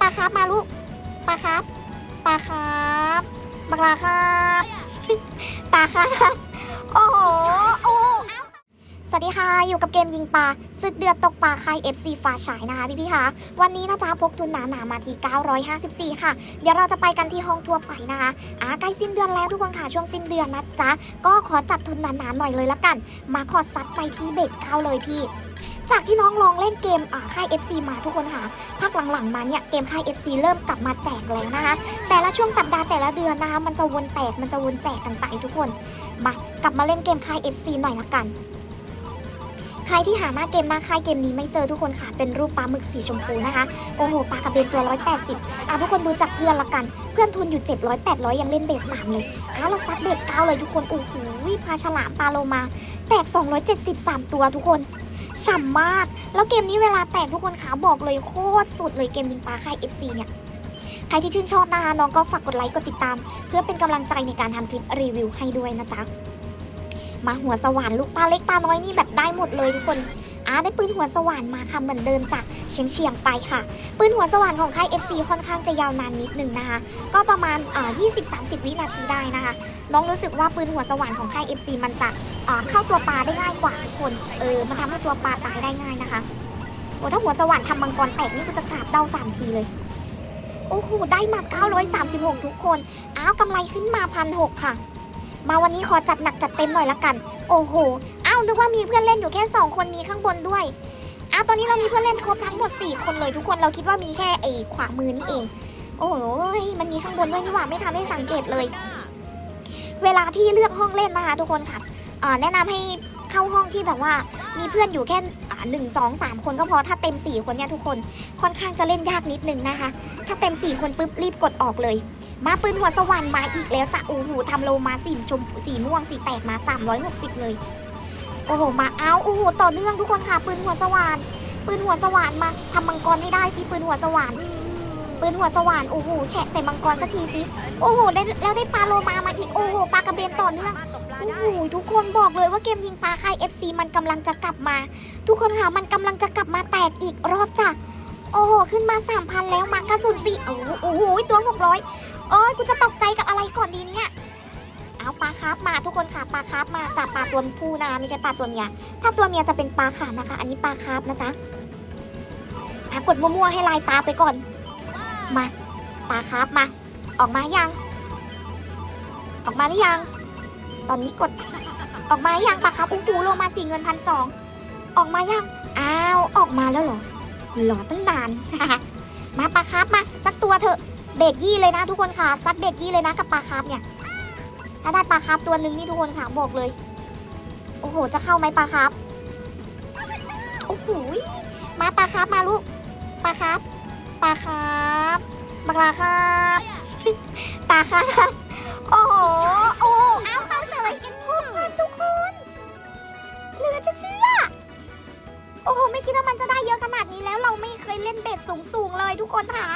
ปลาครับมาลูกปลาครับปลาครับบักลาครับปลาครับโอ้โหโอ้สวัสดีค่ะ อยู่กับเกมยิงปลาศึกเดือดตกปลาใคร FC ฟ้าฉายนะคะพี่พี่ๆคะวันนี้นะจ๊ะพกทุนหนาหนาๆมาที่ 954 ค่ะ เดี๋ยวเราจะไปกันที่ห้องทั่วไปนะคะอ่าใกล้สิ้นเดือนแล้วทุกคนค่ะ ช่วงสิ้นเดือนนะจ๊ะ ก็ขอจัดทุนหนาๆหน่อยเลยละกัน มาขอซัดไปที่เบ็ดเข้าเลยพี่ จากที่น้องลองเล่นเกมอ่าค่าย FC มาทุกคนค่ะภาคหลังๆมาเนี่ยเกมค่าย FC เริ่มกลับมาแจกแล้วนะคะแต่ละช่วงสัปดาห์แต่ละเดือนนะคะมันจะวนแตกมันจะวนแจกกันไปทุกคนมากลับมาเล่นเกมค่าย FC หน่อยละกัน ใครที่หาหน้าเกมหน้าค่ายเกมนี้ไม่เจอทุกคนค่ะ เป็นรูปปลาหมึกสีชมพูนะคะ โอ้โหปลากระเบนตัว 180อะทุกคนดูจากเพื่อนละกัน เพื่อนทุนอยู่ 700 800 ยังเล่นเบส3เลยอะเราซัดเบส9เลยทุกคน โอ้โหปลาฉลามปลาโลมา แตก 273 ตัวทุกคน ฉ่ำมาก แล้วเกมนี้เวลาแตกทุกคนขาบอกเลยโคตรสุดเลยเกมยิงปลาค่าย FC เนี่ย ใครที่ชื่นชอบนะคะน้องก็ฝากกดไลค์กดติดตาม เพื่อเป็นกำลังใจในการทำคลิปรีวิวให้ด้วยนะจ๊ะ มาหัวสว่านลูกปลาเล็กปลาน้อยนี่แบบได้หมดเลยทุกคน อ่าได้ปืนหัวสว่านมาค่ะเหมือนเดิมจากเฉียงเฉียงไปค่ะ ปืนหัวสว่านของค่าย FC ค่อนข้างจะยาวนานนิดนึงนะคะ ก็ประมาณอ่า20-30 วินาทีได้นะคะ น้องรู้สึกว่าปืนหัวสว่านของค่าย FC มันจะอ่าเข้าตัวปลาได้ง่ายกว่าทุกคน เออ มันทำให้ตัวปลาตายได้ง่ายนะคะ โอ้ถ้าหัวสว่านทำมังกรแตกนี่กูจะกราบเดาสามทีเลยโอ้โห ได้มา 936 ทุกคน อ้าวกำไรขึ้นมาพันหกค่ะ มาวันนี้ขอจัดหนักจัดเต็มหน่อยละกัน โอ้โห นึกว่ามีเพื่อนเล่นอยู่แค่2คนมีข้างบนด้วยอ้าวตอนนี้เรามีเพื่อนเล่นครบทั้งหมด4คนเลยทุกคนเราคิดว่ามีแค่ไอ้ขวามือนี่เอง โอ้โหมันมีข้างบนด้วยนี่หว่าไม่ทันได้สังเกตเลย เวลาที่เลือกห้องเล่นนะคะทุกคนค่ะแนะนำให้เข้าห้องที่แบบว่ามีเพื่อนอยู่แค่หนึ่งสองสามคนก็พอถ้าเต็ม4คนเนี่ยทุกคนค่อนข้างจะเล่นยากนิดนึงนะคะ ถ้าเต็ม4คนปุ๊บรีบกดออกเลย มาปืนหัวสว่านมาอีกแล้วจ้ะโอ้โหทำโลมาสีชมพูสีม่วงสีแตกมา 360 เลย โอ้โหมาเอาโอ้โหต่อเนื่องทุกคนค่ะ ปืนหัวสว่านปืนหัวสว่านมาทำมังกรให้ได้สิปืนหัวสว่านปืนหัวสว่านโอ้โหแฉะใส่มังกรสักทีสิโอ้โหแล้วได้ปลาโลมามาอีกโอ้โหปลากระเบนต่อเนื่องโอ้โหทุกคนบอกเลยว่าเกมยิงปลาค่าย FC มันกำลังจะกลับมา ทุกคนค่ะมันกำลังจะกลับมาแตกอีกรอบจ้ะโอ้โหขึ้นมา3,000แล้วมากระสุนปีโอ้โหโอ้โหตัว600โอ้ยกูจะตกใจกับอะไรก่อนดีเนี่ย เอาปลาคาร์ฟมาทุกคนค่ะปลาคาร์ฟมาจากปลาตัวผู้นะไม่ใช่ปลาตัวเมียถ้าตัวเมียจะเป็นปลาขานะคะ อันนี้ปลาคาร์ฟนะจ๊ะอะกดมั่วๆให้ลายตาไปก่อน มาปลาคาร์ฟมา ออกมายัง ออกมาหรือยัง ตอนนี้กดออกมายังปลาคาร์ฟอู้หูลงมาสี่เงินพันสองออกมายังอ้าวออกมาแล้วเหรอหล่อตั้งนานมาปลาคาร์ฟมาสักตัวเถอะเบรกยี่เลยนะทุกคนค่ะซัดเบรกยี่เลยนะกับปลาคาร์ฟเนี่ย ถ้าได้ปลาคาร์ฟตัวหนึ่งนี่ทุกคนค่ะบอกเลย โอ้โห จะเข้าไหมปลาคาร์ฟโอ้โหมาปลาคาร์ฟมาลูกปลาคาร์ฟปลาคาร์ฟบักลาคาร์ฟปลาคาร์ฟโอ้โหโอ้เอาเข้าเฉยกันนี่ทุกคนเหลือจะเชื่อ โอ้โห ไม่คิดว่ามันจะได้เยอะขนาดนี้แล้วเราไม่เคยเล่นเบ็ดสูงสูงๆเลยทุกคนค่ะ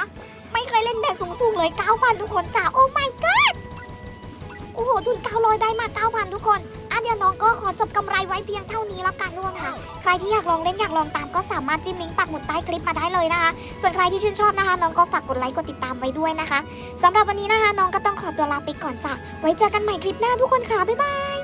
ไม่เคยเล่นเบ็ดสูงสูงเลย9,000ทุกคนจ้าโอ้ my god โหทุน900ได้มา9,000ทุกคนอะเดี๋ยวน้องก็ขอจบกำไรไว้เพียงเท่านี้แล้วกันทุกคนค่ะ ใครที่อยากลองเล่นอยากลองตามก็สามารถจิ้มลิงก์ปักหมุดใต้คลิปมาได้เลยนะคะ ส่วนใครที่ชื่นชอบนะคะ น้องก็ฝากกดไลค์กดติดตามไว้ด้วยนะคะสำหรับวันนี้นะคะ น้องก็ต้องขอตัวลาไปก่อนจ้ะไว้เจอกันใหม่คลิปหน้าทุกคนค่ะบ๊ายบาย